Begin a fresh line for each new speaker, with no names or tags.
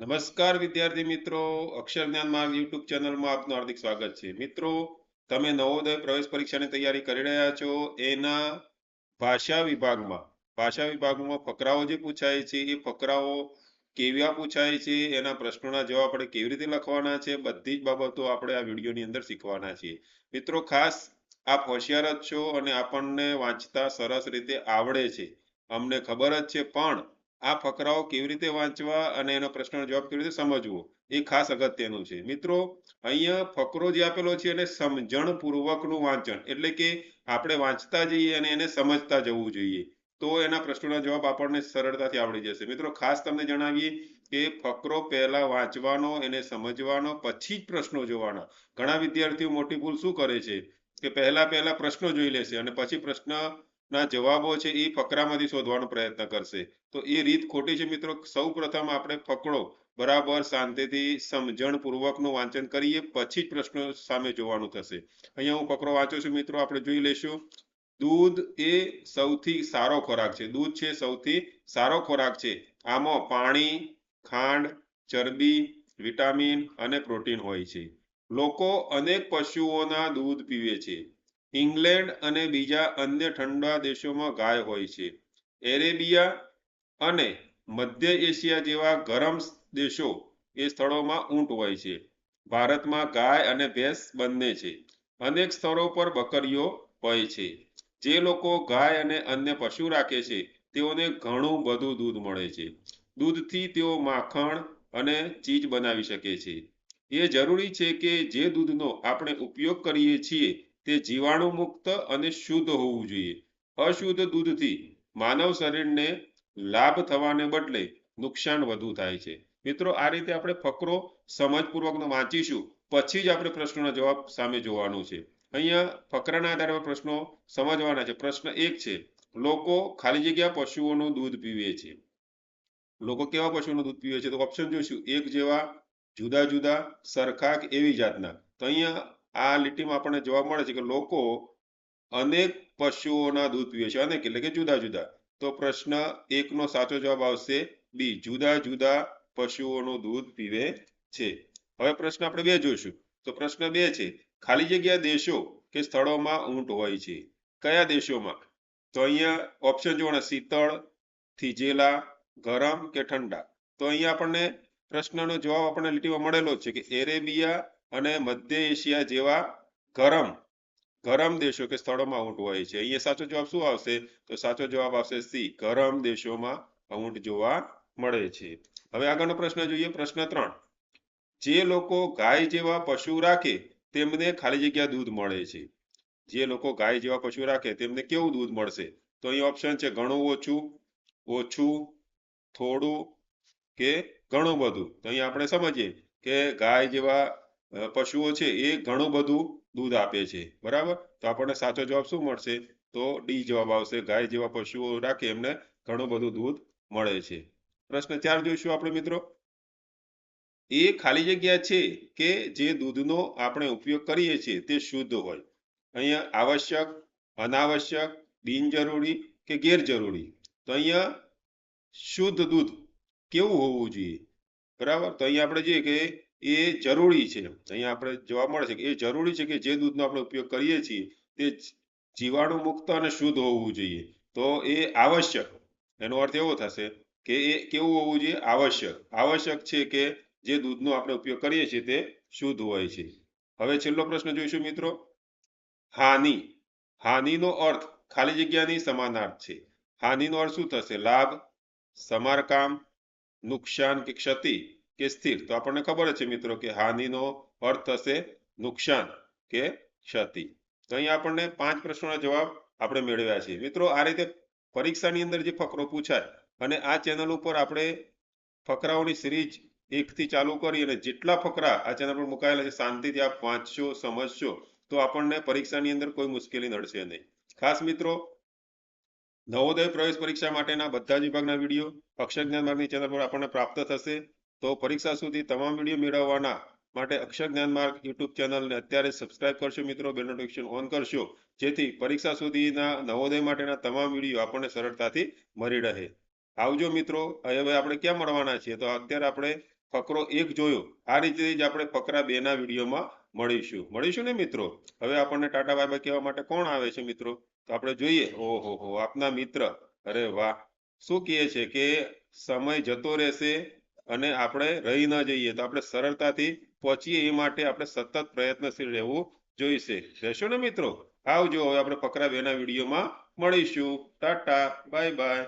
નમસ્કાર વિદ્યાર્થી મિત્રો. અક્ષર જ્ઞાન માર્ગ યુટ્યુબ ચેનલમાં આપનું હાર્દિક સ્વાગત છે. મિત્રો, તમે નવોદય પ્રવેશ પરીક્ષાની તૈયારી કરી રહ્યા છો. એના ભાષા વિભાગમાં ભાષા વિભાગમાં ફકરાઓ જે પૂછાય છે, એ ફકરાઓ કેવા પૂછાય છે. એના પ્રશ્નોના જવાબ આપણે કેવી રીતે લખવાના છે, બધી જ બાબતો આપણે આ વિડીયોની અંદર શીખવાના છીએ. મિત્રો, ખાસ આપ હોશિયાર જ છો અને આપણને વાંચતા સરસ રીતે આવડે છે. અમને ખબર જ છે, પણ આ ફકરાઓ કેવી રીતે વાંચવા અને એનો પ્રશ્નનો જવાબ કેવી રીતે સમજવો? એ ખાસ અગત્યનું છે. મિત્રો, અહીંયા ફકરો જે આપેલો છે એને સમજણ પૂર્વકનું વાંચન એટલે કે આપણે વાંચતા જઈએ અને એને સમજતા જવું જોઈએ. તો એના પ્રશ્નોના જવાબ આપણને સરળતાથી આવડી જશે. મિત્રો, ખાસ તમને જણાવીએ કે ફકરો પહેલા વાંચવાનો, એને સમજવાનો, પછી જ પ્રશ્નો જોવાના. ઘણા વિદ્યાર્થીઓ મોટી ભૂલ શું કરે છે? કે પહેલા પહેલા પ્રશ્નો જોઈ લેશે અને પછી પ્રશ્નના જવાબો છે એ ફકરામાંથી શોધવાનો પ્રયત્ન કરશે. તો એ રીત ખોટી છે મિત્રો. સૌ પ્રથમ આપણે ફકડો બરાબર, શાંતિથી સમજણ પૂર્વકનું વાંચન કરીએ, પછી જ પ્રશ્નો સામે જોવાનું થશે. અહીંયા હું ફકરો વાંચું છું મિત્રો, આપણે જોઈ લેશું દૂધ એ સૌથી સારો ખોરાક છે. દૂધ છે સૌથી સારો ખોરાક છે. આમાં પાણી, ખાંડ, ચરબી, વિટામિન અને પ્રોટીન હોય છે. લોકો અનેક પશુઓના દૂધ પીવે છે. ઇંગ્લેન્ડ અને બીજા અન્ય ઠંડા દેશોમાં ગાય હોય છે. એરેબિયા અને મધ્ય એશિયા જેવા ગરમ દેશો એ સ્થળોમાં ઊંટ હોય છે. ભારતમાં ગાય અને ભેંસ બંને છે. અનેક સ્થળો પર બકરીઓ હોય છે. જે લોકો ગાય અને અન્ય પશુ રાખે છે, તેઓને ઘણું બધું દૂધ મળે છે. દૂધથી તેઓ માખણ અને ચીજ બનાવી શકે છે. એ જરૂરી છે કે જે દૂધનો આપણે ઉપયોગ કરીએ છીએ તે જીવાણુ મુક્ત અને શુદ્ધ હોવું જોઈએ. અશુદ્ધ દૂધથી માનવ શરીરને લાભ થવાને બદલે નુકસાન વધુ થાય છે. મિત્રો, આ રીતે આપણે ફકરો સમજપૂર્વકનો વાંચીશું, પછી જ આપણે પ્રશ્નોના જવાબ સામે જોવાનું છે. અહીંયા ફકરાના આધારે પ્રશ્નો સમજવાના છે. પ્રશ્ન એક છે, લોકો ખાલી જગ્યા પશુઓનું દૂધ પીવે છે. લોકો કેવા પશુઓનું દૂધ પીવે છે? તો ઓપ્શન જોઈશું. એક જેવા જુદા જુદા સરખા એવી જાતના. તો અહીંયા આ લીટીમાં આપણને જોવા મળે છે કે લોકો અનેક પશુઓના દૂધ પીવે છે. અનેક એટલે કે જુદા જુદા. તો પ્રશ્ન એકનો સાચો જવાબ આવશે બી, જુદા જુદા પશુઓનું દૂધ પીવે છે. હવે પ્રશ્ન આપણે બે જોઈશું. તો પ્રશ્ન બે છે, ખાલી જગ્યા દેશો કે સ્થળોમાં ઊંટ હોય છે? કયા દેશોમાં? તો અહીંયા ઓપ્શન જોવાના, શીતળ, થીજેલા, ગરમ કે ઠંડા. તો અહીંયા આપણને પ્રશ્નનો જવાબ આપણને લીટીમાં મળેલો છે કે એરેબિયા અને મધ્ય એશિયા જેવા ગરમ ગરમ દેશો કે સ્થળોમાં ઊંટ હોય છે. અહીંયા સાચો જવાબ શું આવશે? તો સાચો જવાબ આવશે સી, ગરમ દેશોમાં ઊંટ જોવા મળે છે. હવે આગળનો પ્રશ્ન જોઈએ. પ્રશ્ન ત્રણ. જે લોકો ગાય જેવા પશુ રાખે, તેમને ખાલી જગ્યા દૂધ મળે છે. જે લોકો ગાય જેવા પશુ રાખે, તેમને કેવું દૂધ મળશે? તો અહીં ઓપ્શન છે ઘણું ઓછું ઓછું, થોડું કે ઘણું બધું. તો અહીં આપણે સમજીએ કે ગાય જેવા પશુઓ છે એ ઘણું બધું દૂધ આપે છે. બરાબર? તો આપણને સાચો જવાબ શું મળશે? તો ડી જવાબ આવશે. ગાય જેવા પશુઓ રાખે એમને ઘણું બધું દૂધ મળે છે. પ્રશ્ન ચાર જોઈશું આપણે મિત્રો. એ ખાલી જગ્યા છે કે જે દૂધનો આપણે ઉપયોગ કરીએ છીએ તે શુદ્ધ હોય. અહીંયા આવશ્યક, અનાવશ્યક, બિનજરૂરી કે ગેરજરૂરી. તો અહીંયા શુદ્ધ દૂધ કેવું હોવું જોઈએ? બરાબર? તો અહીંયા આપણે જોઈએ કે એ જરૂરી છે. અહીંયા આપણે જોવા મળે છે કે એ જરૂરી છે કે જે દૂધનો આપણે ઉપયોગ કરીએ છીએ તે જીવાણુ મુક્ત અને શુદ્ધ હોવું જોઈએ. તો એ આવશ્યક. એનો અર્થ એવો થશે કે એ કેવું હોવું જોઈએ? આવશ્યક. આવશ્યક છે કે જે દૂધનો આપણે ઉપયોગ કરીએ છીએ તે શુદ્ધ હોય છે. હવે છેલ્લો પ્રશ્ન જોઈશું મિત્રો. હાનિ. હાનિનો અર્થ ખાલી જગ્યાની સમાનાર્થ છે. હાનિનો અર્થ શું થશે? લાભ, સમારકામ, નુકસાન કે ક્ષતિ. કે સ્થિર? તો આપણને ખબર છે મિત્રો કે હાનિનો અર્થ થશે નુકસાન કે ક્ષતિ. તો અહીંયા આપણને પાંચ પ્રશ્નોના જવાબ આપણે મેળવ્યા છે મિત્રો, આ રીતે પરીક્ષાની અંદર જે ફકરો પૂછાય અને આ ચેનલ ઉપર આપણે ફકરાઓની સિરીજ એકથી ચાલુ કરી અને જેટલા ફકરા આ ચેનલ પર મુકાયેલા છે, શાંતિથી આપ વાંચશો, સમજશો, તો આપણને પરીક્ષાની અંદર કોઈ મુશ્કેલી નડશે નહીં. ખાસ મિત્રો, નવોદય પ્રવેશ પરીક્ષા માટેના બધા જ વિભાગના વીડિયો અક્ષર જ્ઞાન માર્ગની ચેનલ પર આપણને પ્રાપ્ત થશે. તો પરીક્ષા સુધી તમામ વીડિયો મેળવવાના માટે અક્ષર જ્ઞાન માર્ગ યુટ્યુબ ચેનલને અત્યારે સબસ્ક્રાઇબ કરશો મિત્રો, બેલ નોટિફિકેશન ઓન કરશો, જેથી પરીક્ષા સુધીના નવોદય માટેના તમામ વીડિયો આપણને સરળતાથી મળી રહે. આવજો મિત્રો હવે આપણે ક્યાં મળવાના છીએ? તો અત્યારે આપણે ફકરો એક જોયો. આ રીતે જ આપણે ફકરા બે ના વિડીયોમાં મળીશું. મળીશું ને મિત્રો? હવે આપણને ટાટા બાય કહેવા માટે કોણ આવે છે મિત્રો? તો આપણે જોઈએ. ઓહો હો આપના મિત્ર. અરે વાહ. શું કહે છે કે સમય જતો રહેશે અને આપણે રહી ન જઈએ તો આપણે સરળતાથી પહોંચીએ એ માટે આપણે સતત પ્રયત્નશીલ રહેવું જોઈશે. રહેશો ને મિત્રો? આવજો, હવે આપણે ફકરા બેના વિડીયોમાં મળીશું. Tata, bye bye.